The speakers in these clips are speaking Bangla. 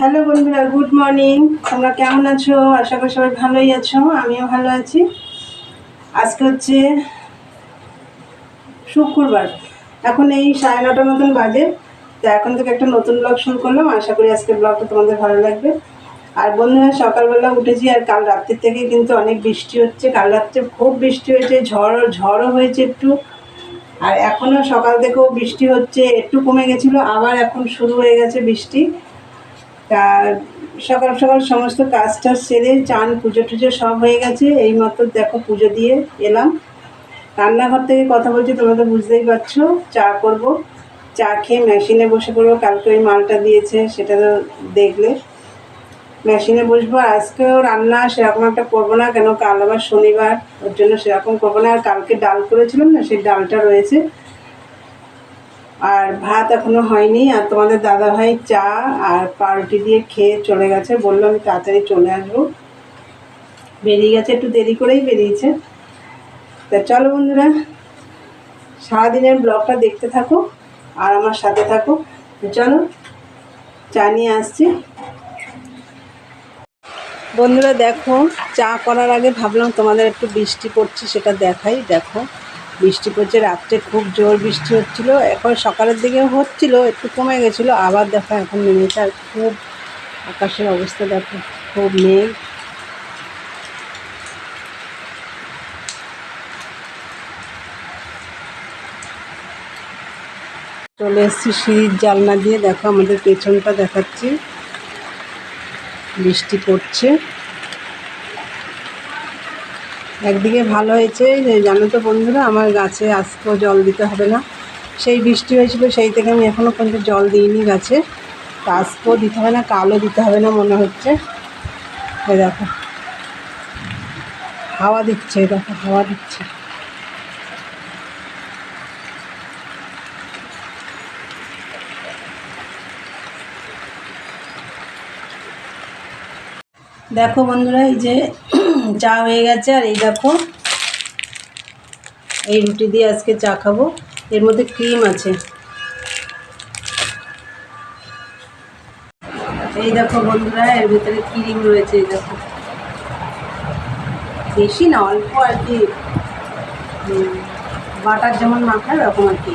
হ্যালো বন্ধুরা, গুড মর্নিং। তোমরা কেমন আছো? আশা করি সবাই ভালোই আছো, আমিও ভালো আছি। আজকে হচ্ছে শুক্রবার। এখন এই সাড়ে নটার মতন বাজে। তো এখন থেকে একটা নতুন ব্লগ শুরু করলাম। আশা করি আজকের ব্লগটা তোমাদের ভালো লাগবে। আর বন্ধুরা, সকালবেলা উঠেছি আর কাল রাত্রির থেকে কিন্তু অনেক বৃষ্টি হচ্ছে। কাল রাত্রে খুব বৃষ্টি হয়েছে, ঝড়, ঝড়ও হয়েছে একটু। আর এখনও সকাল থেকেও বৃষ্টি হচ্ছে, একটু কমে গেছিল, আবার এখন শুরু হয়ে গেছে বৃষ্টি। তা সকাল সকাল সমস্ত কাজ টাজ সেরে চান, পুজো টুজো সব হয়ে গেছে। এই মতো দেখো পুজো দিয়ে এলাম। রান্নাঘর থেকে কথা বলছি, তোমরা তো বুঝতেই পারছ, চা করব। চা খেয়ে মেশিনে বসে পড়ব। কালকে ওই মালটা দিয়েছে, সেটা তো দেখলে। মেশিনে বসবো। আজকেও রান্না সেরকম একটা করব না, কেন কাল আবার শনিবার, ওর জন্য সেরকম করব না। আর কালকে ডাল করেছিলাম না, সেই ডালটা রয়েছে। আর ভাত এখনও হয়নি, আর তোমাদের দাদা ভাই চা আর পাউরুটি দিয়ে খেয়ে চলে গেছে। বলল আমি তাড়াতাড়ি চলে আসব। বেরিয়ে গেছে, একটু দেরি করেই বেরিয়েছে। তা চলো বন্ধুরা, সারাদিনের ব্লগটা দেখতে থাকো আর আমার সাথে থাকো। চলো, চা নিয়ে আসছি। বন্ধুরা দেখো, চা করার আগে ভাবলাম তোমাদের একটু বৃষ্টি পড়ছে, সেটা দেখাই। দেখো বৃষ্টি পড়ছে, রাত্রে খুব জোর বৃষ্টি হচ্ছিল। এখন সকালের দিকে হচ্ছিল, একটু কমে গেছিল, আবার দেখো এখন নেমেছে খুব আকাশের অবস্থা দেখো, খুব মেঘ। চলে এসেছি সিঁড়ির জালনা দিয়ে, দেখো আমাদের পেছনটা দেখাচ্ছি। বৃষ্টি পড়ছে। একদিকে ভালো হয়েছে জানো তো বন্ধুরা, আমার গাছে আজকেও জল দিতে হবে না। সেই বৃষ্টি হয়েছিল, সেই থেকে আমি এখনও পর্যন্ত জল দিইনি গাছে। তা আজকেও দিতে হবে না, কালও দিতে হবে না মনে হচ্ছে। দেখো। হাওয়া দিচ্ছে দেখো, হাওয়া দিচ্ছে। দেখো বন্ধুরা, এই যে চা হয়ে গেছে, আর এই দেখো, এই রুটি দিয়ে আজকে চা খাব। এর মধ্যে ক্রিম আছে। এই দেখো বন্ধুরা, এর ভিতরে ক্রিম রয়েছে, এই দেখো। বেশি না, অল্প আর কি। বাটার যেমন মাখায়, ওরকম আর কি।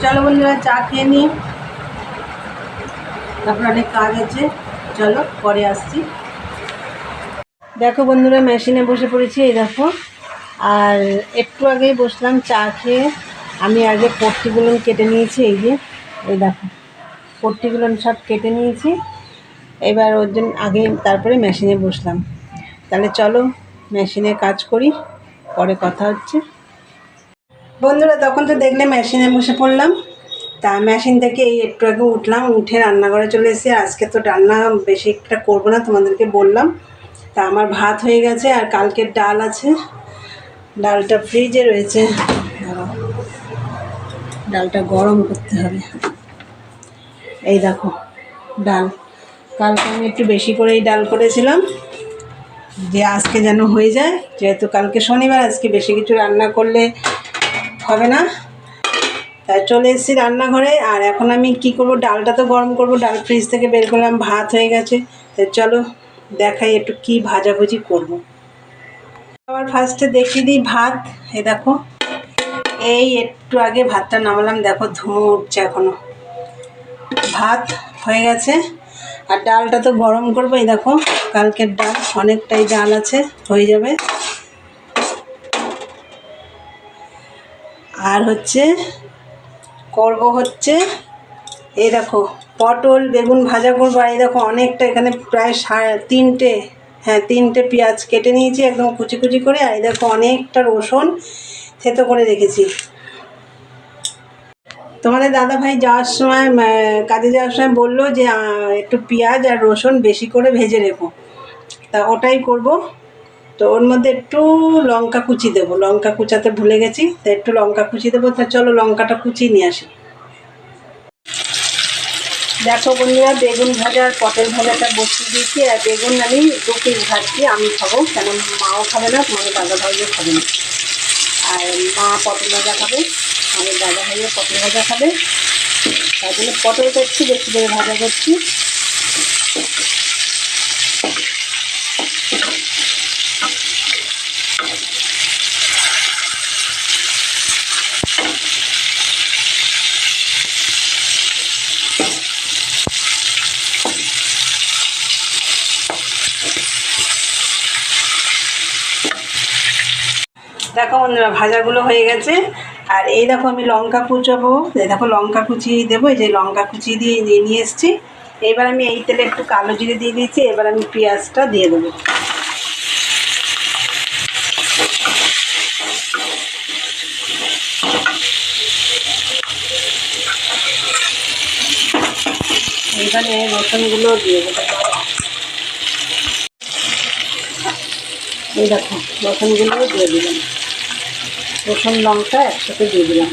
চলো বন্ধুরা, চা খেয়ে নিই। তারপর অনেক কাজ আছে। চলো, পরে আসছি। দেখো বন্ধুরা, মেশিনে বসে পড়েছি, এই দেখো। আর একটু আগেই বসলাম চা খেয়ে। আমি আগে পট্টিগুলো কেটে নিয়েছি, এই যে, এই দেখো। পট্টিগুলো সব কেটে নিয়েছি। এবার ওর জন্য আগে তারপরে মেশিনে বসলাম। তাহলে চলো, মেশিনে কাজ করি, পরে কথা হচ্ছে। বন্ধুরা, তখন তো দেখলে মেশিনে বসে পড়লাম। তা মেশিন থেকে এই একটু আগে উঠলাম, উঠে রান্নাঘরে চলে এসেছি। আজকে তো রান্না বেশি একটা করব না, তোমাদেরকে বললাম। তা আমার ভাত হয়ে গেছে, আর কালকের ডাল আছে। ডালটা ফ্রিজে রয়েছে। ডালটা গরম করতে হবে। এই দেখো, ডাল। কালকে আমি একটু বেশি করেই ডাল করেছিলাম, যে আজকে যেন হয়ে যায়। যেহেতু কালকে শনিবার, আজকে বেশি কিছু রান্না করলে হবে না। তাই চলে এসেছি রান্নাঘরে, আর এখন আমি কি করব? ডালটা তো গরম করব, ডাল ফ্রিজ থেকে বের করলাম, ভাত হয়ে গেছে। তাই চলো দেখাই একটু কি ভাজাভুজি করব। আবার ফার্স্টে দেখিয়ে দিই ভাত, এ দেখো। এই একটু আগে ভাতটা নামালাম, দেখো ধুমো উঠছে এখনও। ভাত হয়ে গেছে, আর ডালটা তো গরম করব, এই দেখো, কালকের ডাল, অনেকটাই ডাল আছে, হয়ে যাবে। আর হচ্ছে করব হচ্ছে এই দেখো, পটল, বেগুন ভাজা করব। আর এই দেখো অনেকটা এখানে প্রায় সাড়ে তিনটে হ্যাঁ তিনটে পেঁয়াজ কেটে নিয়েছি একদম কুচি কুচি করে। আর এই দেখো অনেকটা রসুন থেতো করে রেখেছি। তোমাদের দাদা ভাই যাওয়ার সময় কাজে যাওয়ার সময় বলল যে একটু পেঁয়াজ আর রসুন বেশি করে ভেজে রেখো তা ওটাই করব। তো ওর মধ্যে একটু লঙ্কা কুচি দেবো। লঙ্কা কুচাতে ভুলে গেছি, তো একটু লঙ্কা কুচি দেবো, তা চলো লঙ্কাটা কুচি নিয়ে আসি। দেখো বন্ধুরা, বেগুন ভাজা আর পটল ভাজাটা বসিয়ে দিয়েছি, আর বেগুন আমি দু পিস ভাজছি, আমি খাব, কেন মাও খাবে না, তোমাদের দাদা ভাইও খাবে না। আর মা পটল ভাজা খাবে, আমাদের দাদা ভাইও পটল ভাজা খাবে। তার জন্য পটলটা একটু বেশি করে ভাজা করছি। দেখো বন্ধুরা, ভাজাগুলো হয়ে গেছে। আর এই দেখো আমি লঙ্কা কুচাবো। এই দেখো লঙ্কা কুচি দেবো, এই যে লঙ্কা কুচি দিয়ে নিয়ে এসেছি। এবার আমি এই তেলে একটু কালো জিরে দিয়ে দিয়েছি, এবার আমি পেঁয়াজটা দিয়ে দেবো। এখানে রসুনগুলো দিয়ে দেবো। এই দেখো রসুনগুলো দিয়ে দিলাম। রসুন লঙ্কা একসাথে দিয়ে দিলাম।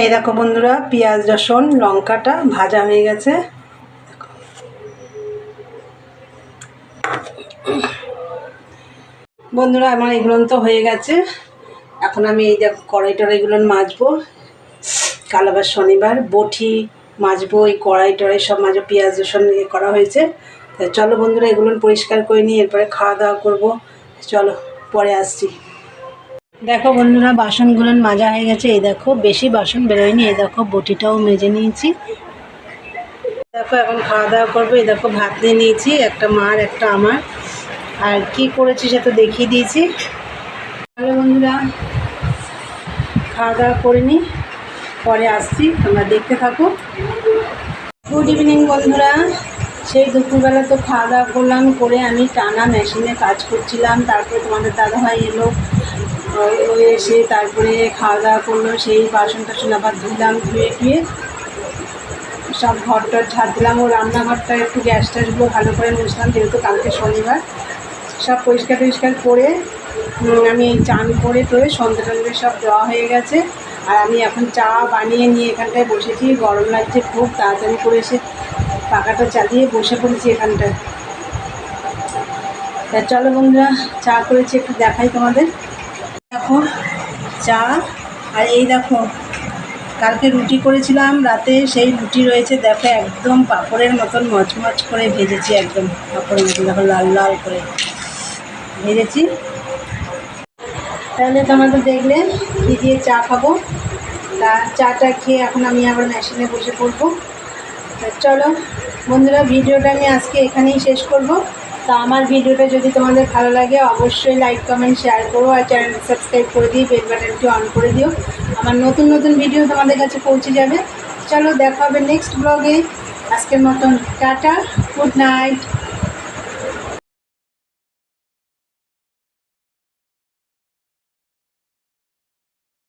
এই দেখো বন্ধুরা পেঁয়াজ রসুন লঙ্কাটা ভাজা হয়ে গেছে। বন্ধুরা, আমার এগুলো তো হয়ে গেছে। এখন আমি এই দেখো কড়াই টড়াইগুলো মাজবো। কাল আবার শনিবার বটি মাজবো, এই কড়াই টড়াই সব মাজবো, পেঁয়াজ রসুন করা হয়েছে। চলো বন্ধুরা এগুলো পরিষ্কার করে নিই এরপরে খাওয়া দাওয়া করব। চলো, পরে আসছি। দেখো বন্ধুরা বাসনগুলো মাজা হয়ে গেছে। এই দেখো, বেশি বাসন বেরোয়নি। এই দেখো বটিটাও মেজে নিয়েছি। দেখো, এখন খাওয়া দাওয়া করব। এই দেখো, ভাত নিয়ে নিয়েছি। একটা মার, একটা আমার। আর কি করেছি সেটা দেখিয়ে দিয়েছি। হ্যালো বন্ধুরা, খাওয়া দাওয়া করে নিই পরে আসছি, তোমরা দেখতে থাকো। গুড ইভিনিং বন্ধুরা, সেই দুপুরবেলা তো খাওয়া দাওয়া করলাম, করে আমি টানা মেশিনে কাজ করছিলাম, তারপরে তোমাদের দাদাভাই এলো এসে তারপরে খাওয়া দাওয়া করল, সেই বাসন টাসন আবার ধুলাম ধুয়ে টুয়ে সব ঘরটা ঝাড় দিলাম, ও রান্নাঘরটা একটু গ্যাস ট্যাসগুলো ভালো করে মুছলাম, যেহেতু কালকে শনিবার। সব পরিষ্কার টরিষ্কার করে আমি চান করে টয়ে সন্ধ্যে টন্ধে সব দেওয়া হয়ে গেছে। আর আমি এখন চা বানিয়ে নিয়ে এখানটায় বসেছি। গরম লাগছে খুব, তাড়াতাড়ি করে এসে পাকাটা চালিয়ে বসে পড়েছি এখানটায়। তা চলো বন্ধুরা, চা করেছি, একটু দেখাই তোমাদের। দেখো, চা, আর এই দেখো, কালকে রুটি করেছিলাম, রাতে সেই রুটি রয়েছে, দেখো, একদম পাঁপড়ের মতন মচমচ করে ভেজেছি, একদম পাঁপড়ের মতন, দেখো, লাল লাল করে। ভেজেছি। তাহলে তোমাদের দেখলে কী দিয়ে চা খাব। তা চাটা খেয়ে এখন আমি আবার মেশিনে বসে পড়ব। চলো, বন্ধুরা, ভিডিওটা আমি আজকে এখানেই শেষ করব। তা আমার ভিডিওটা যদি তোমাদের ভালো লাগে, অবশ্যই লাইক কমেন্ট শেয়ার করো আর চ্যানেলটা সাবস্ক্রাইব করে দিই বেল বাটনটি অন করে দিও। আমার নতুন নতুন ভিডিও তোমাদের কাছে পৌঁছে যাবে। চলো, দেখা হবে নেক্সট ব্লগে আজকের মতন, টাটা গুড নাইট